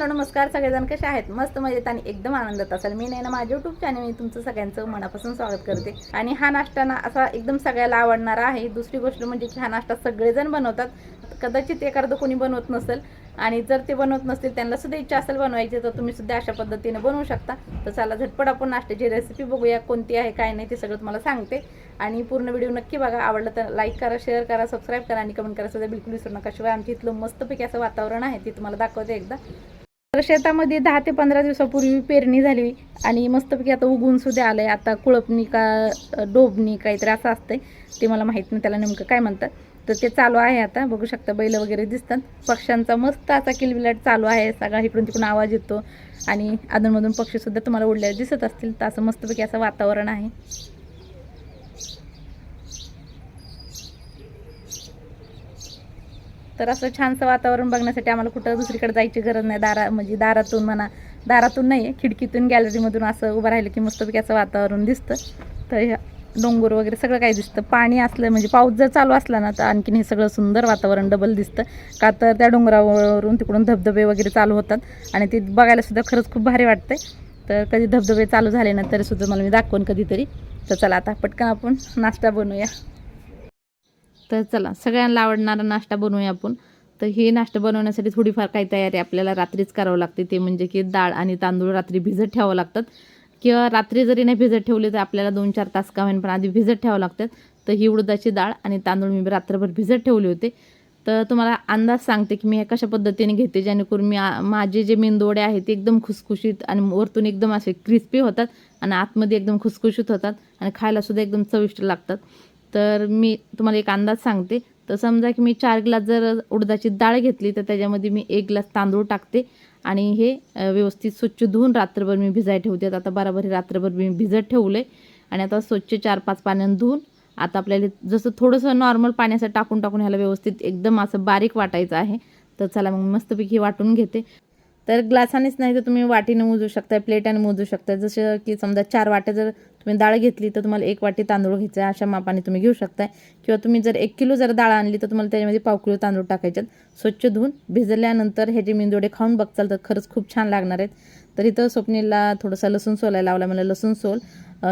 Hello नमस्कार सगळेजण कसे आहेत? मस्त मजेत आणि एकदम आनंदात असाल. मी नाही ना माझ्या युट्यूब चॅनल मी तुमचं सगळ्यांचं मनापासून स्वागत करते. आणि हा नाश्ता ना असा एकदम सगळ्याला आवडणारा आहे. दुसरी गोष्ट म्हणजे की हा नाश्ता सगळेजण बनवतात. कदाचित एखादं कोणी बनवत नसेल आणि जर ते बनवत नसतील त्यांना सुद्धा इच्छा असेल बनवायची तर तुम्ही सुद्धा अशा पद्धतीने बनवू शकता. तर चला झटपट आपण नाश्त्याची रेसिपी बघूया कोणती आहे काय नाही ते सगळं तुम्हाला सांगते. आणि पूर्ण व्हिडिओ नक्की बघा. आवडलं तर लाईक करा शेअर करा सबस्क्राईब करा आणि कमेंट करा सुद्धा बिलकुल विसरू नका. शिवाय आमच्या इथलं मस्तपैकी असं वातावरण आहे ते तुम्हाला दाखवते एकदा. तर शेतामध्ये दहा ते पंधरा दिवसापूर्वी पेरणी झाली आणि मस्तपैकी आता उगून सुद्धा आलंय. आता कुळपणी का डोबणी काहीतरी असं असतंय ते मला माहीत नाही. त्याला नेमकं काय म्हणतात. तर ते चालू आहे आता. बघू शकता बैल वगैरे दिसतात. पक्ष्यांचा मस्त असा किलबिलाट चालू आहे. सगळा इकडून तिकडून आवाज येतो. आणि अधूनमधून पक्षीसुद्धा तुम्हाला उडलेले दिसत असतील. तर असं मस्तपैकी असं वातावरण आहे. तर असं छानसं वातावरण बघण्यासाठी आम्हाला कुठं दुसरीकडे जायची गरज नाही. दारा म्हणजे दारातून म्हणा दारातून नाही आहे खिडकीतून गॅलरीमधून असं उभं राहिलं की मस्तपैकी असं वातावरण दिसतं. तर ह्या डोंगर वगैरे सगळं काही दिसतं. पाणी असलं म्हणजे पाऊस जर चालू असला ना तर आणखीन हे सगळं सुंदर वातावरण डबल दिसतं. का तर त्या डोंगरावरून तिकडून धबधबे वगैरे चालू होतात. आणि ते बघायलासुद्धा खरंच खूप भारी वाटतंय. तर कधी धबधबे चालू झाले ना तरीसुद्धा मला मी दाखवून कधीतरी. तर चला आता पटकन आपण नाश्ता बनवूया. तर चला सगळ्यांना आवडणारा नाश्ता बनवूया आपण. तर हे नाश्ता बनवण्यासाठी थोडीफार काही तयारी आपल्याला रात्रीच करावं लागते. ते म्हणजे की डाळ आणि तांदूळ रात्री भिजत ठेवावं लागतात. किंवा रात्री जरी नाही भिजत ठेवले तर आपल्याला दोन चार तास का होईन पण आधी भिजत ठेवावं लागतात तर ही उडदाची डाळ आणि तांदूळ मी रात्रभर भिजत ठेवले होते. तर तुम्हाला अंदाज सांगते की मी हे कशा पद्धतीने घेते जेणेकरून मी माझे जे मेंदोडे आहेत ते एकदम खुसखुशीत आणि वरतून एकदम असे क्रिस्पी होतात आणि आतमध्ये एकदम खुसखुशीत होतात आणि खायला सुद्धा एकदम चविष्ट लागतात. तर मी तुम्हाला एक अंदाज सांगते. तर समजा की मी चार ग्लास जर उडदाची डाळ घेतली तर त्याच्यामध्ये मी एक ग्लास तांदूळ टाकते आणि हे व्यवस्थित स्वच्छ धुवून रात्रभर मी भिजाय ठेवते. आता बराबर हे रात्रभर मी भिजत ठेवले आणि आता स्वच्छ चार पाच पाण्यानं धुवून आता आपल्याला जसं थोडंसं नॉर्मल पाण्याचं टाकून टाकून ह्याला व्यवस्थित एकदम असं बारीक वाटायचं आहे. तर चला मग मस्तपैकी वाटून घेते. तर ग्लासानेच नाही तर तुम्ही वाटीने मोजू शकता प्लेटाने मोजू शकता जसं की समजा चार वाट्या जर तुम्ही डाळ घेतली तर तुम्हाला एक वाटी तांदूळ घ्यायचा आहे अशा मापाने तुम्ही घेऊ शकताय. किंवा तुम्ही जर एक किलो जर डाळ आणली तर तुम्हाला त्याच्यामध्ये पाव किलो तांदूळ टाकायच्यात स्वच्छ धुवून भिजल्यानंतर हे जे मेंदोडे खाऊन बघचाल तर खरंच खूप छान लागणार आहेत. तर इथं स्वप्नीला थोडंसं लसूण सोलायला लावला मला लसूण सोल.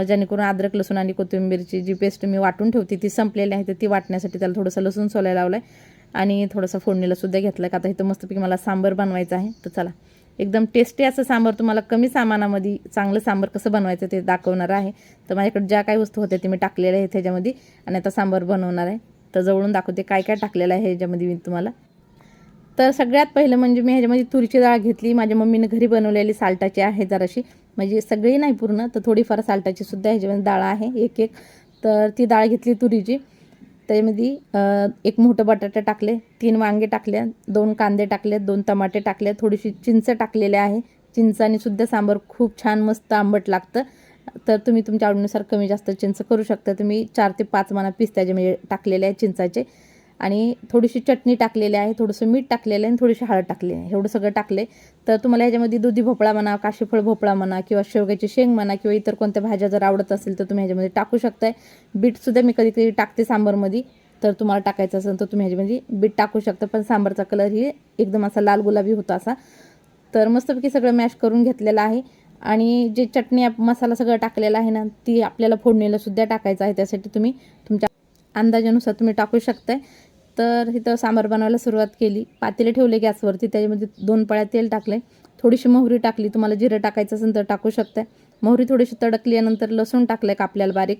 जेणेकरून अद्रक लसूण आणि कोथिंबीरची जी पेस्ट मी वाटून ठेवते ती संपलेली आहे तर ती वाटण्यासाठी त्याला थोडंसं लसूण सोलायला लावलं आहे आणि थोडंसं फोडणीला सुद्धा घेतलं का आता इथं मस्तपैकी मला सांबर बनवायचं आहे. तर चला. एकदम टेस्टी असं सांबार तुम्हाला कमी सामानामध्ये चांगलं सांबार कसं बनवायचं ते दाखवणार आहे. तर माझ्याकडे ज्या काही वस्तू होत्या ते मी टाकलेल्या आहेत ह्याच्यामध्ये आणि आता सांबार बनवणार आहे. तर जवळून दाखवते काय काय टाकलेलं आहे ह्याच्यामध्ये मी तुम्हाला. तर सगळ्यात पहिलं म्हणजे मी ह्याच्यामध्ये तुरीची डाळ घेतली. माझ्या मम्मीनं घरी बनवलेली साल्टाची आहे जराशी. म्हणजे सगळी नाही पूर्ण तर थोडीफार साल्टाची सुद्धा ह्याच्यामध्ये डाळ आहे एक एक तर ती डाळ घेतली तुरीची. त्यामध्ये एक मोठं बटाटे टाकले तीन वांगे टाकले दोन कांदे टाकले दोन टमाटे टाकले थोडीशी चिंच टाकलेले आहे. चिंचाने सुद्धा सांबार खूप छान मस्त आंबट लागतं. तर तुम्ही तुमच्या आवडीनुसार कमी जास्त चिंच करू शकता. तुम्ही चार ते पाच मना पिस्त्याचे म्हणजे टाकलेले आहे चिंचाचे. आणि थोडीशी चटणी टाकलेली आहे थोडंसं मीठ टाकलेलं आहे आणि थोडीशी हळद टाकली आहे. एवढं सगळं टाकले तर तुम्हाला ह्याच्यामध्ये दुधी भोपळा म्हणा काशीफळ भोपळा म्हणा किंवा शेवग्याची शेंग म्हणा किंवा इतर कोणत्या भाज्या जर आवडत असेल तर तुम्ही ह्याच्यामध्ये टाकू शकताय. बीटसुद्धा मी कधी कधी टाकते सांबारमध्ये. तर तुम्हाला टाकायचं असेल तर तुम्ही ह्याच्यामध्ये बीट टाकू शकता. पण सांबारचा कलर ही एकदम असा लाल गुलाबी होता असा. तर मस्तपैकी सगळं मॅश करून घेतलेलं आहे. आणि जे चटणी आप- मसाला सगळं टाकलेला आहे ना ती आपल्याला फोडणीला सुद्धा टाकायचं आहे. त्यासाठी तुम्ही तुमच्या अंदाजानुसार तुम्ही टाकू शकताय. तर इथं सांबार बनवायला सुरुवात केली. पातेले ठेवले गॅसवरती त्याच्यामध्ये दोन पळ्या तेल टाकले थोडीशी मोहरी टाकली तुम्हाला जिरं टाकायचं असेल तर टाकू शकताय. मोहरी थोडीशी तडकली नंतर लसूण टाकलं आहे कापल्याला बारीक.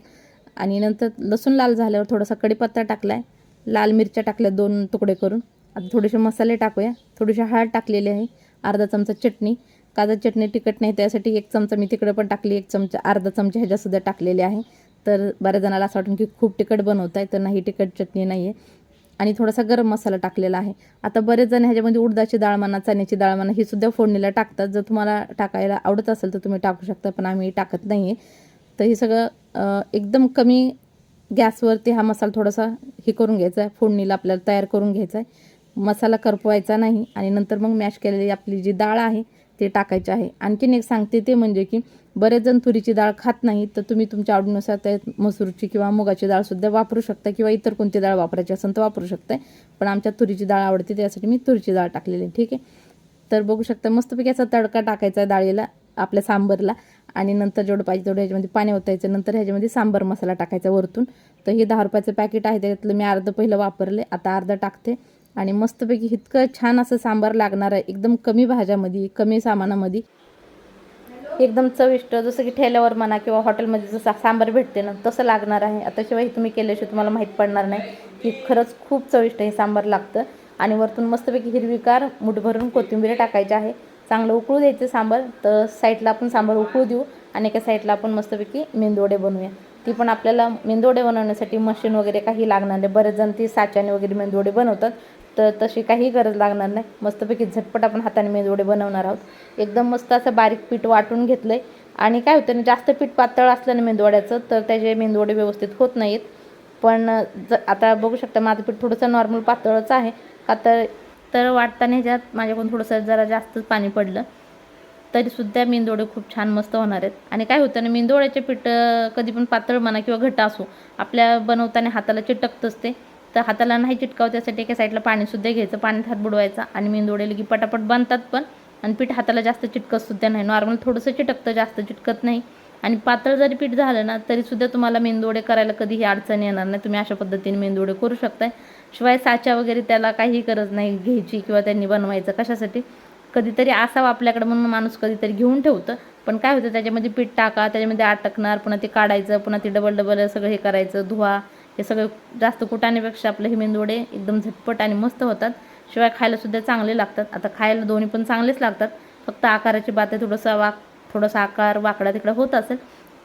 आणि नंतर लसूण लाल झाल्यावर थोडासा कढीपत्ता टाकला आहे लाल मिरच्या टाकल्या दोन तुकडे करून. आता थोडेसे मसाले टाकूया. थोडीशी हळद टाकलेली आहे अर्धा चमचा चटणी. काजू चटणी तिखट नाही त्यासाठी एक चमचा मी तिकडे पण टाकली एक चमचा अर्धा चमचा ह्याच्यासुद्धा टाकलेले आहे. तर बऱ्याच जणाला असं वाटून की खूप तिखट बनवत आहे तर नाही तिखट चटणी नाही आहे आणि थोडासा गरम मसाला टाकलेला आहे. आता बरेच जण ह्याच्यामध्ये उडदाची डाळ म्हणा चण्याची डाळ म्हणा ही सुद्धा फोडणीला टाकतात. जर तुम्हाला टाकायला आवडत असेल तर तुम्ही टाकू शकता पण आम्ही टाकत नाही आहे तर हे सगळं एकदम कमी गॅसवरती हा मसाला थोडासा हे करून घ्यायचा आहे. फोडणीला आपल्याला तयार करून घ्यायचा आहे. मसाला करपवायचा नाही. आणि नंतर मग मॅश केलेली आपली जी डाळ आहे ते टाकायचे आहे. आणखीन एक सांगते ते म्हणजे की बरेच जण तुरीची डाळ खात नाही तर तुम्ही तुमच्या आवडीनुसार त्यात मसूरची किंवा मुगाची डाळसुद्धा वापरू शकता किंवा इतर कोणती डाळ वापरायची असेल तर वापरू शकता. पण आमच्या तुरीची डाळ आवडते त्यासाठी मी तुरीची डाळ टाकलेली आहे. ठीक आहे? तर बघू शकता मस्तपैकी असा तडका टाकायचा आहे डाळीला आपल्या सांबरला. आणि नंतर जेवढं पाहिजे तेवढं ह्याच्यामध्ये पाणी ओतायचं. नंतर ह्याच्यामध्ये सांबर मसाला टाकायचा वरतून. तर हे दहा रुपयाचं पॅकेट आहे त्याच्यातलं मी अर्धं पहिलं वापरले. आता अर्धं टाकते. आणि मस्तपैकी इतकं छान असं सांबार लागणार आहे. एकदम कमी भाज्यामध्ये कमी सामानामध्ये. एकदम चविष्ट जसं की ठेल्यावर म्हणा किंवा हॉटेलमध्ये जसं सांबार भेटते ना तसं लागणार आहे. आता शिवाय हे तुम्ही केल्याशिवाय तुम्हाला माहीत पडणार नाही की खरंच खूप चविष्ट हे सांबार लागतं. आणि वरतून मस्तपैकी हिरवीगार मूठ भरून कोथिंबीर टाकायची आहे. चांगलं उकळू द्यायचं सांबार तर साईडला आपण सांबार उकळू देऊ आणि एका साईडला आपण मस्तपैकी मेंदोडे बनवूया. ती पण आपल्याला मेंदोडे बनवण्यासाठी मशीन वगैरे काही लागणार नाही. बरेच जण ती साच्याने वगैरे मेंदोडे बनवतात. तर तशी काही गरज लागणार नाही. मस्तपैकी झटपट आपण हाताने मेदवडे बनवणार आहोत. एकदम मस्त असं बारीक पीठ वाटून घेतलं आहे आणि काय होतं ना जास्त पीठ पातळ असलं ना मेंदवड्याचं तर त्याचे मेंदवडे व्यवस्थित होत नाहीत. पण ज आता बघू शकता माझं पीठ थोडंसं नॉर्मल पातळच आहे. का तर तर वाटताना ह्याच्यात माझ्याकडून थोडंसं जरा जास्तच पाणी पडलं. तरीसुद्धा मेंदोडे खूप छान मस्त होणार आहेत. आणि काय होतं ना मेंदोड्याचे पीठ कधी पण पातळ म्हणा किंवा घट्ट असो आपल्या बनवताना हाताला चिटकत ते तर हाताला नाही चिटकाव त्यासाठी एका साईडला पाणीसुद्धा घ्यायचं पाण्यात हात बुडवायचा आणि मेंदोडे की पटापट बनतात पण. आणि पीठ हाताला जास्त चिटकत सुद्धा नाही. नॉर्मल थोडंसं चिटकतं जास्त चिटकत नाही. आणि पातळ जरी पीठ झालं ना तरीसुद्धा तुम्हाला मेंदोडे करायला कधीही अडचण येणार नाही. तुम्ही अशा पद्धतीने मेंदोडे करू शकताय. शिवाय साच्या वगैरे त्याला काही गरज नाही घ्यायची किंवा त्यांनी बनवायचं कशासाठी. कधीतरी असावं आपल्याकडे म्हणून माणूस कधीतरी घेऊन ठेवतं. पण काय होतं त्याच्यामध्ये पीठ टाका त्याच्यामध्ये अटकणार पुन्हा ते काढायचं पुन्हा ते डबल डबल सगळं हे करायचं धुवा. हे सगळं जास्त कुटाण्यापेक्षा आपलं हे मेंदोडे एकदम झटपट आणि मस्त होतात. शिवाय खायलासुद्धा चांगले लागतात. आता खायला दोन्ही पण चांगलेच लागतात. फक्त आकाराची बात आहे थोडंसं वाक थोडासा आकार वाकडा तिकडा होत असेल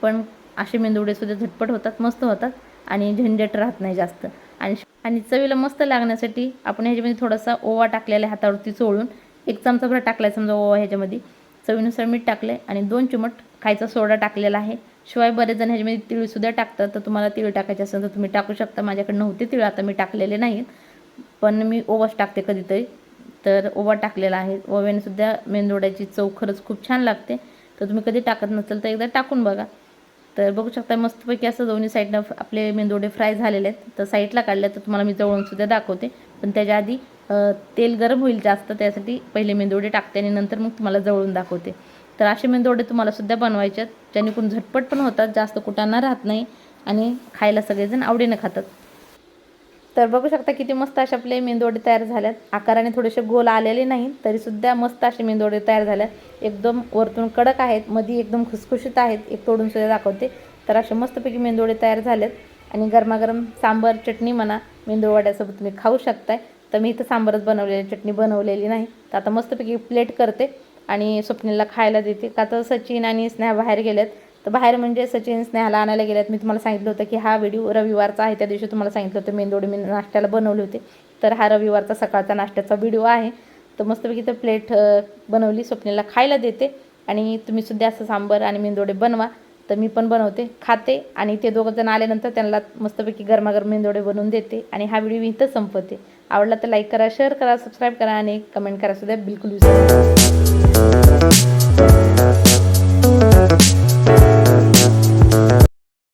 पण असे मेंदुवडेसुद्धा झटपट होतात मस्त होतात आणि झंझट राहत नाही जास्त. आणि आणि चवीला मस्त लागण्यासाठी आपण ह्याच्यामध्ये थोडासा ओवा टाकलेला आहे हातावरती चोळून. एक चमचा भर टाकला आहे समजा ओवा ह्याच्यामध्ये. चवीनुसार मीठ टाकलं आणि दोन चिमट खायचा सोडा टाकलेला आहे. शिवाय बरेच जण ह्याच्यामध्ये तिळसुद्धा टाकतात. तर तुम्हाला तिळ टाकायचे असेल तर तुम्ही टाकू शकता. माझ्याकडे नव्हते तिळ आता मी टाकलेले नाहीत. पण मी ओवाच टाकते कधीतरी. तर ओवा टाकलेला आहे. ओव्याने सुद्धा मेंदोड्याची चव खरंच खूप छान लागते. तर तुम्ही कधी टाकत नसेल तर एकदा टाकून बघा. तर बघू शकता मस्तपैकी असं दोन्ही साईडनं आपले मेंदोडे फ्राय झालेले आहेत. तर साईडला काढले तर तुम्हाला मी जवळूनसुद्धा दाखवते. पण त्याच्या आधी तेल गरम होईल जास्त. त्यासाठी पहिले मेंदोडे टाकते आणि नंतर मग तुम्हाला जवळून दाखवते. तर असे मेंदोडे तुम्हाला सुद्धा बनवायचे आहेत. जेणेकरून झटपट पण होतात जास्त कुटांना राहत नाही आणि खायला सगळेजण आवडीनं खातात. तर बघू शकता किती मस्त असे आपले मेंदोडे तयार झाल्यात. आकाराने थोडेसे गोल आलेले नाही तरीसुद्धा मस्त असे मेंदोडे तयार झाल्यात. एकदम वरतून कडक आहेत मध्ये एकदम खुसखुशीत आहेत. एक तोडून सुद्धा दाखवते. तर असे मस्तपैकी मेंदोडे तयार झालेत. आणि गरमागरम सांबर चटणी म्हणा मेंदूवड्यासोबत तुम्ही खाऊ शकताय. तर मी इथं सांबरच बनवलेली चटणी बनवलेली नाही. तर आता मस्तपैकी प्लेट करते. आणि स्वप्नीला खायला देते. का तर सचिन आणि स्नेहा बाहेर गेलेत. तर बाहेर म्हणजे सचिन स्नेहाला आणायला गेल्यात मी तुम्हाला सांगितलं होतं की हा व्हिडिओ रविवारचा आहे. त्या दिवशी तुम्हाला सांगितलं होतं मेंदोडी मी नाश्त्याला बनवले होते. तर हा रविवारचा सकाळचा नाश्त्याचा व्हिडिओ आहे. तर मस्तपैकी तर प्लेट बनवली. स्वप्नीला खायला देते. आणि तुम्ही सुद्धा असं सांबर आणि मेंदोडे बनवा. तर मी पण बनवते. खाते. आणि ते दोघं जण आल्यानंतर त्यांना मस्तपैकी गरमागरम मेंदोडे बनवून देते. आणि हा व्हिडिओ इथं संपवते. आवडला तर लाईक करा शेअर करा सबस्क्राईब करा आणि कमेंट करा सुद्धा. बिलकुल विसरू Yeah.